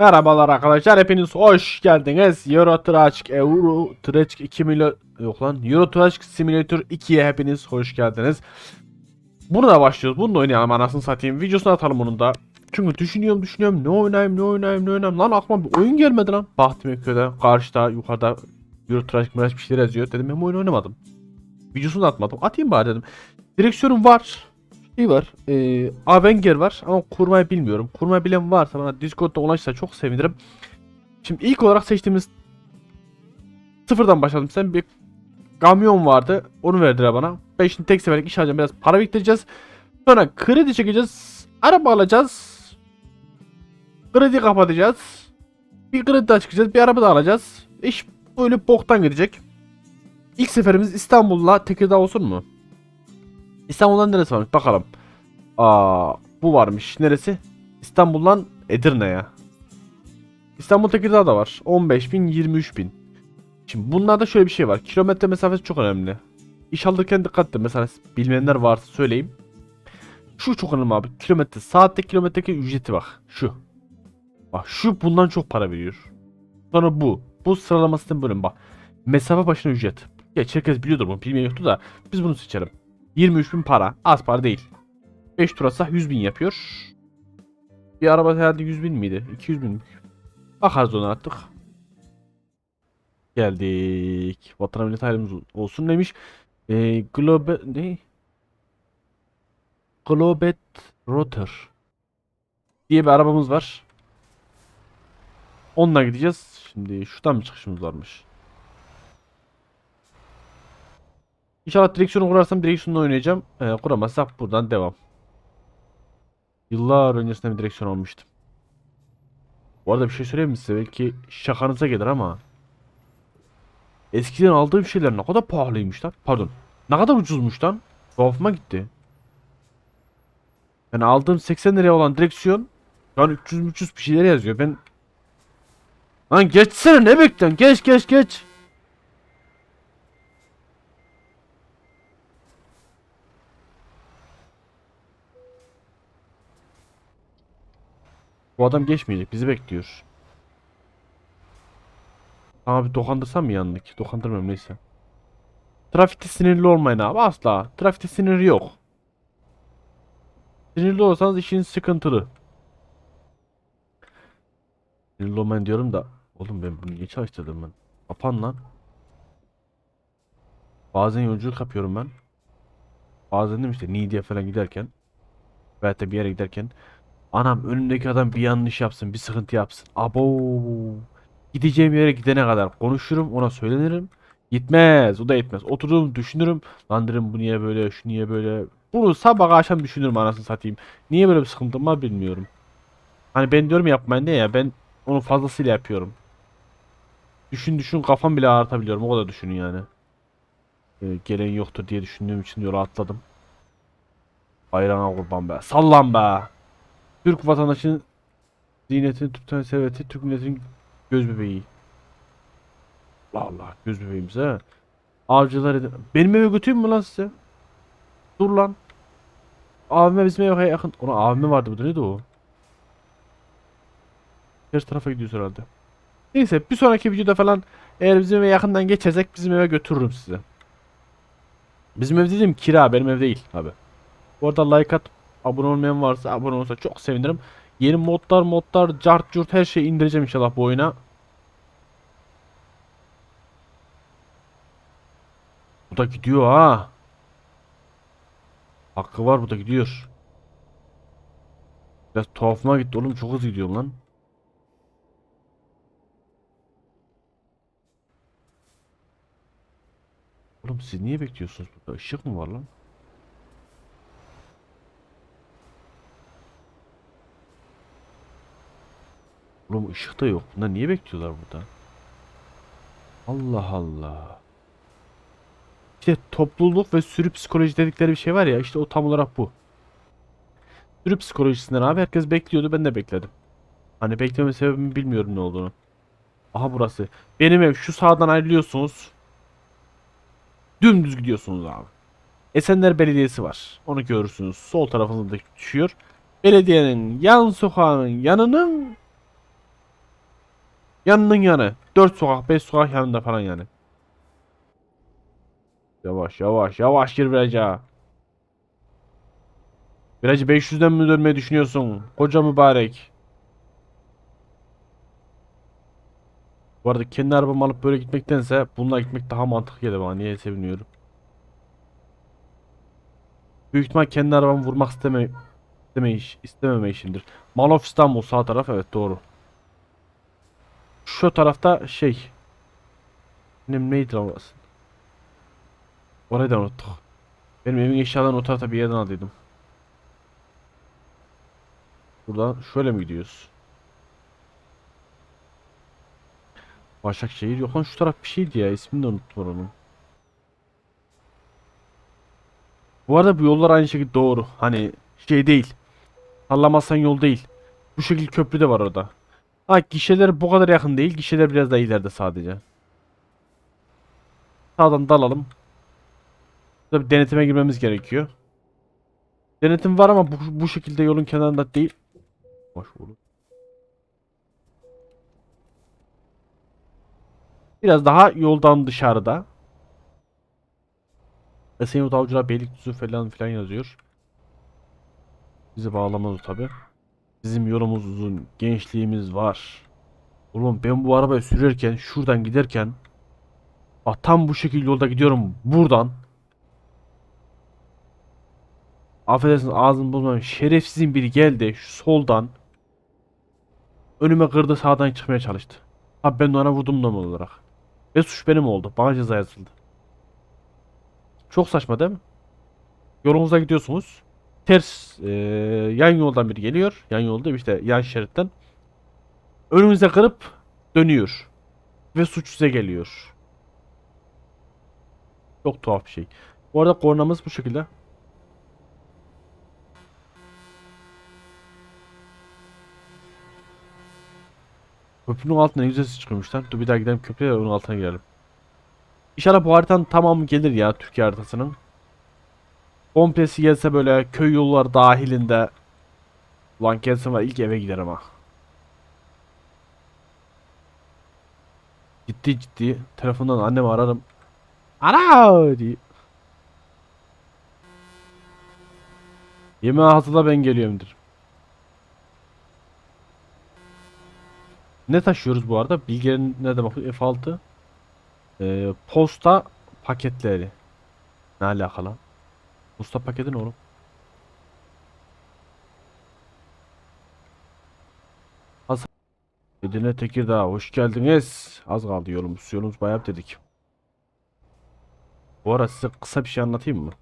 Merhabalar arkadaşlar hepiniz hoş geldiniz. Euro Truck Euro Truck 2 milyon yok lan Euro Truck Simulator 2'ye hepiniz hoş geldiniz. Bunu da başlıyoruz. Bunu da oynayalım anasını satayım. Videosunu atalım bunun da. Çünkü düşünüyorum düşünüyorum ne oynayayım ne oynayayım ne oynayayım. Lan aklıma bir oyun gelmedi lan. Bahtım Eköy'de karşıda yukarıda Euro Truck bir şeyler yazıyor. Dedim ben bu oyunu oynamadım. Videosunu da atmadım. Atayım bari dedim. Direksiyonum var şey var. E, Avenger var ama kurmayı bilmiyorum. Kurmayı bilen varsa bana Discord'da ulaşsa çok sevinirim. Şimdi ilk olarak seçtiğimiz sıfırdan başladım. Sen bir kamyon vardı. Onu verdiler bana. Ben şimdi tek seferlik iş alacağım. Biraz para biriktireceğiz. Sonra kredi çekeceğiz. Araba alacağız. Kredi kapatacağız. Bir kredi daha çıkacağız. Bir araba da alacağız. İş böyle boktan gidecek. İlk seferimiz İstanbul'la Tekirdağ olsun mu? İstanbul'dan neresi varmış bakalım. Aa, bu varmış. Neresi? İstanbul'dan Edirne'ye. İstanbul Tekirdağ da var. 15 bin, 23 bin. Şimdi bunlarda şöyle bir şey var. Kilometre mesafesi çok önemli. İş alırken dikkat edin. Mesela bilmeyenler varsa söyleyeyim. Şu çok önemli abi. Kilometre. Saatte kilometredeki ücreti bak. Şu. Bak şu bundan çok para veriyor. Sonra bu. Bu sıralamasının bölüm bak. Mesafe başına ücret. Geç herkes biliyordur bunu. Bilmeyen yoktu da biz bunu seçelim. 23 bin para. Az para değil. 5 tur atsak 100 bin yapıyor. Bir araba herhalde 100 bin miydi? 200 bin mi? Bakarız ona artık. Geldik. Vatan millet halimiz olsun demiş. Ee, Globe... Ne? Globet Rotor diye bir arabamız var. Onunla gideceğiz. Şimdi şuradan mı çıkışımız varmış? İnşallah direksiyonu kurarsam direksiyonla oynayacağım. Ee, kuramazsak buradan devam. Yıllar öncesinde bir direksiyon almıştım. Bu arada bir şey söyleyeyim mi size? Belki şakanıza gelir ama eskiden aldığım şeyler ne kadar pahalıymış lan. Pardon. Ne kadar ucuzmuş lan. Tuhafıma gitti. Yani aldığım 80 liraya olan direksiyon an 300 300 bir şeyler yazıyor. Ben Lan geçsene ne bekliyorsun? Geç geç geç. Bu adam geçmeyecek. Bizi bekliyor. Abi dokandırsam mı yandık? Dokandırmıyorum neyse. Trafikte sinirli olmayın abi asla. Trafikte sinir yok. Sinirli olsanız işin sıkıntılı. Sinirli olmayın diyorum da. Oğlum ben bunu niye çalıştırdım ben? Kapan lan. Bazen yolculuk yapıyorum ben. Bazen de işte Niğde'ye falan giderken. Veyahut da bir yere giderken. Anam önümdeki adam bir yanlış yapsın, bir sıkıntı yapsın. Abo. Gideceğim yere gidene kadar konuşurum, ona söylenirim. Gitmez, o da gitmez. Otururum, düşünürüm. Lan derim bu niye böyle, şu niye böyle. Bunu sabah akşam düşünürüm anasını satayım. Niye böyle bir sıkıntım var bilmiyorum. Hani ben diyorum yapmayın diye ya ben onu fazlasıyla yapıyorum. Düşün düşün kafam bile ağrıtabiliyorum. O kadar düşünün yani. Ee, gelen yoktur diye düşündüğüm için yola atladım. Bayrağına kurban be. Sallan be. Türk vatandaşının ziynetini tutan serveti Türk milletinin göz bebeği. Allah Allah göz bebeğimiz ha. Avcılar edin. Benim eve götüreyim mi lan size? Dur lan. Abime bizim eve yakın. Ona abime vardı burada neydi o? Ters tarafa gidiyoruz herhalde. Neyse bir sonraki videoda falan eğer bizim eve yakından geçersek bizim eve götürürüm size. Bizim ev dediğim kira benim ev değil abi. Bu arada like at abone olmayan varsa abone olsa çok sevinirim. Yeni modlar modlar cart curt her şeyi indireceğim inşallah bu oyuna. Bu da gidiyor ha. Hakkı var bu da gidiyor. Biraz tuhafıma gitti oğlum çok hızlı gidiyor lan. Oğlum siz niye bekliyorsunuz burada? Işık mı var lan? Oğlum ışık da yok. Bunlar niye bekliyorlar burada? Allah Allah. İşte topluluk ve sürü psikoloji dedikleri bir şey var ya işte o tam olarak bu. Sürü psikolojisinden abi herkes bekliyordu ben de bekledim. Hani bekleme sebebimi bilmiyorum ne olduğunu. Aha burası. Benim ev şu sağdan ayrılıyorsunuz. Dümdüz gidiyorsunuz abi. Esenler Belediyesi var. Onu görürsünüz. Sol tarafınızda düşüyor. Belediyenin yan sokağının yanının Yanının yanı. 4 sokak 5 sokak yanında falan yani. Yavaş yavaş yavaş gir viraja. Virajı 500'den mi dönmeyi düşünüyorsun? Koca mübarek. Bu arada kendi arabamı alıp böyle gitmektense bununla gitmek daha mantıklı geldi bana. Niye seviniyorum. Büyük ihtimal kendi arabamı vurmak isteme, isteme iş, istememe işimdir. Mall of İstanbul sağ taraf evet doğru. Şu tarafta şey. Ne, neydi orası? Orayı da unuttuk. Benim evin eşyalarını o tarafta bir yerden aldıydım. Buradan şöyle mi gidiyoruz? Başakşehir yok lan şu taraf bir şeydi ya ismini de unuttum onun. Bu arada bu yollar aynı şekilde doğru. Hani şey değil. Sallamazsan yol değil. Bu şekilde köprü de var orada. Ha gişeler bu kadar yakın değil. Gişeler biraz daha ileride sadece. Sağdan dalalım. Burada bir denetime girmemiz gerekiyor. Denetim var ama bu, bu şekilde yolun kenarında değil. Boş olur. Biraz daha yoldan dışarıda. Esenyurt Avcılar Beylikdüzü falan filan yazıyor. Bizi bağlamaz o tabi. Bizim yolumuz uzun, gençliğimiz var. Oğlum ben bu arabayı sürerken, şuradan giderken Bak tam bu şekilde yolda gidiyorum buradan. Affedersiniz ağzını bozmayın. Şerefsizin biri geldi şu soldan. Önüme kırdı sağdan çıkmaya çalıştı. Abi ben de ona vurdum normal olarak. Ve suç benim oldu. Bana ceza yazıldı. Çok saçma değil mi? Yolunuzda gidiyorsunuz. Ters eee, yan yoldan biri geliyor. Yan yolda işte yan şeritten. Önünüze kırıp dönüyor. Ve suç size geliyor. Çok tuhaf bir şey. Bu arada kornamız bu şekilde. Köprünün altına güzel çıkıyormuş lan. Dur bir daha gidelim köprüye onun altına girelim. İnşallah bu haritanın tamamı gelir ya Türkiye haritasının. Komplesi gelse böyle köy yolları dahilinde. Ulan gelsin var ilk eve giderim ha. Ciddi ciddi telefondan annemi ararım. Ana diye. Yemeği hazırla ben geliyorum derim. Ne taşıyoruz bu arada? Bilgilerin ne demek? F6. Ee, posta paketleri. Ne alakalı? Posta paketi oğlum? Az Edirne Tekirdağ hoş geldiniz. Az kaldı yolumuz. Yolumuz bayağı dedik. Bu ara size kısa bir şey anlatayım mı?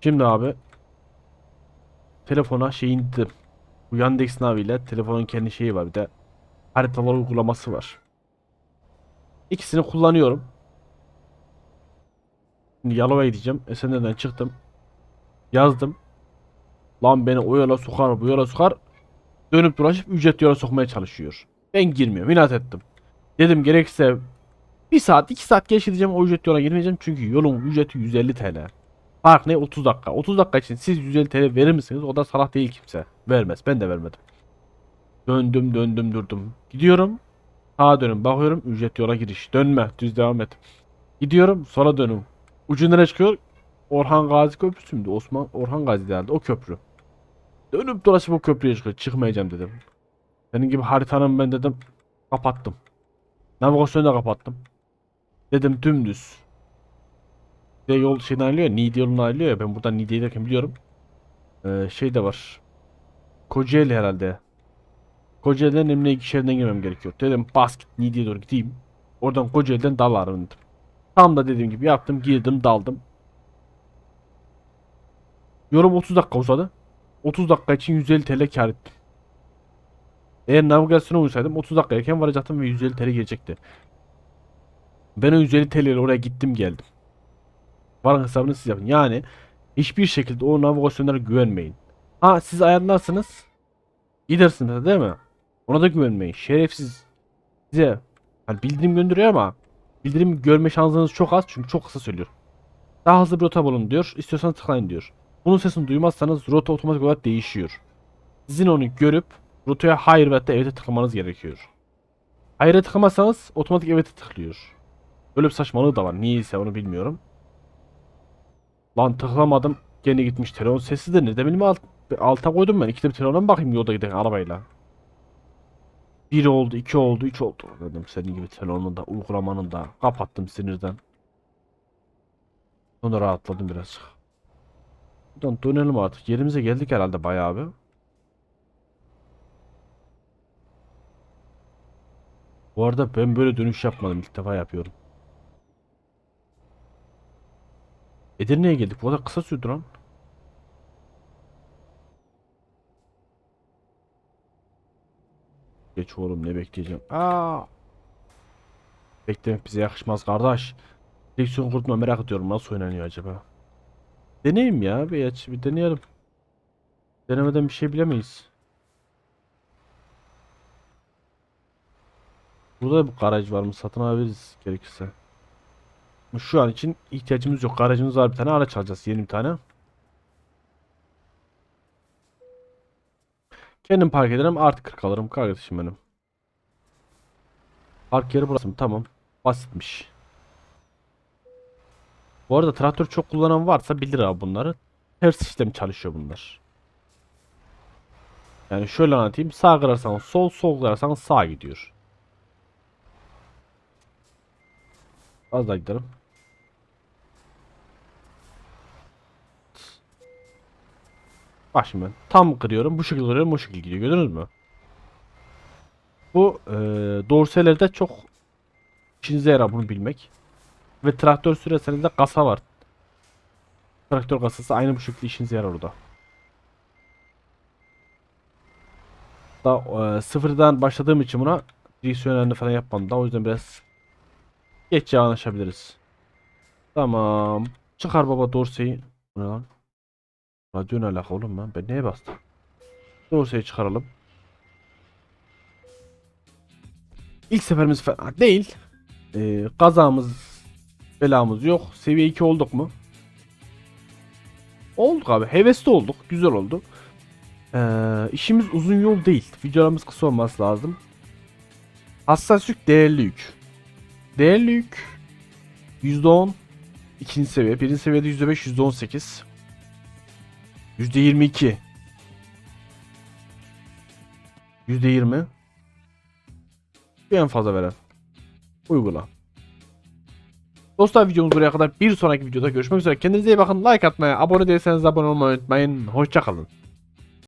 Şimdi abi telefona şey indirdim. Bu Yandex Navi ile telefonun kendi şeyi var bir de haritalar uygulaması var. İkisini kullanıyorum. Şimdi Yalova'ya gideceğim. Esenler'den çıktım. Yazdım. Lan beni o yola sokar bu yola sokar. Dönüp dolaşıp ücretli yola sokmaya çalışıyor. Ben girmiyorum. inat ettim. Dedim gerekirse bir saat iki saat geç gideceğim o ücretli yola girmeyeceğim. Çünkü yolun ücreti 150 TL. Fark ne? 30 dakika. 30 dakika için siz 150 TL verir misiniz? O da salak değil kimse. Vermez. Ben de vermedim. Döndüm döndüm durdum. Gidiyorum. Sağa dönüm. Bakıyorum ücret yola giriş. Dönme. Düz devam et. Gidiyorum. Sola dönüm. Ucu nereye çıkıyor? Orhan Gazi Köprüsü müydü? Osman Orhan Gazi derdi. O köprü. Dönüp dolaşıp o köprüye çıkıyor. Çıkmayacağım dedim. Senin gibi haritanın ben dedim. Kapattım. Navigasyonu da kapattım. Dedim dümdüz. Bir de yol şeyden ayrılıyor ya. Niğde yolundan ayrılıyor ya. Ben buradan Niğde'ye giderken biliyorum. Ee, şey de var. Kocaeli herhalde. Kocaeli'den Emniyet şehrinden girmem gerekiyor. Dedim bas git Niğde'ye doğru gideyim. Oradan Kocaeli'den dalarım dedim. Tam da dediğim gibi yaptım. Girdim daldım. Yorum 30 dakika uzadı. 30 dakika için 150 TL kar ettim. Eğer navigasyona uysaydım 30 dakika erken varacaktım ve 150 TL gelecekti. Ben o 150 TL ile oraya gittim geldim. Varın hesabını siz yapın. Yani hiçbir şekilde o navigasyonlara güvenmeyin. Ha siz ayarlarsınız. Gidersiniz değil mi? Ona da güvenmeyin. Şerefsiz size hani bildirim gönderiyor ama bildirim görme şansınız çok az çünkü çok kısa söylüyor. Daha hızlı bir rota bulun diyor. İstiyorsanız tıklayın diyor. Bunun sesini duymazsanız rota otomatik olarak değişiyor. Sizin onu görüp rotaya hayır ve da evet tıklamanız gerekiyor. Hayır'a tıklamazsanız otomatik evet'e tıklıyor. Böyle bir saçmalığı da var. Niyeyse onu bilmiyorum. Lan tıklamadım. Gene gitmiş telefon sesi de ne de bileyim alt, alta koydum ben. İkide bir telefona bakayım yolda giderken arabayla. Bir oldu, iki oldu, üç oldu dedim. Senin gibi telefonun da, uygulamanın da. Kapattım sinirden. Sonra rahatladım birazcık. Buradan dönelim artık. Yerimize geldik herhalde bayağı bir. Bu arada ben böyle dönüş yapmadım. İlk defa yapıyorum. Edirne'ye geldik. Bu kadar kısa sürdü lan. Geç oğlum ne bekleyeceğim. Aa! Beklemek bize yakışmaz kardeş. Direksiyon kurtma merak ediyorum nasıl oynanıyor acaba. Deneyim ya bir aç bir deneyelim. Denemeden bir şey bilemeyiz. Burada da bir garaj var mı satın alabiliriz gerekirse. Şu an için ihtiyacımız yok. Garajımız var bir tane araç alacağız yeni bir tane. Kendim park ederim artı 40 alırım kardeşim benim. Park yeri burası mı? Tamam. Basitmiş. Bu arada traktör çok kullanan varsa bilir abi bunları. Ters işlem çalışıyor bunlar. Yani şöyle anlatayım. Sağ kırarsanız sol, sol kırarsanız sağ gidiyor. Az daha gidelim. Bak şimdi tam kırıyorum. Bu şekilde kırıyorum. Bu şekilde gidiyor. Gördünüz mü? Bu eee dorselerde çok işinize yarar bunu bilmek. Ve traktör sürerseniz de kasa var. Traktör kasası aynı bu şekilde işinize yarar orada. Da eee, sıfırdan başladığım için buna direksiyonlarını falan yapmadım da o yüzden biraz geç anlaşabiliriz. Tamam. Çıkar baba dorseyi. Bu ne lan? Radyo ne alaka oğlum lan? Ben neye bastım? Dorseyi çıkaralım. İlk seferimiz fena değil. Ee, kazamız, belamız yok. Seviye 2 olduk mu? Olduk abi. Hevesli olduk. Güzel oldu. Ee, işimiz uzun yol değil. Videolarımız kısa olması lazım. Hassas yük, değerli yük. Değerli yük %10 ikinci seviye. Birinci seviyede %5, %18. %22. %20. Bir en fazla veren. Uygula. Dostlar videomuz buraya kadar. Bir sonraki videoda görüşmek üzere. Kendinize iyi bakın. Like atmaya, abone değilseniz abone olmayı unutmayın. Hoşçakalın.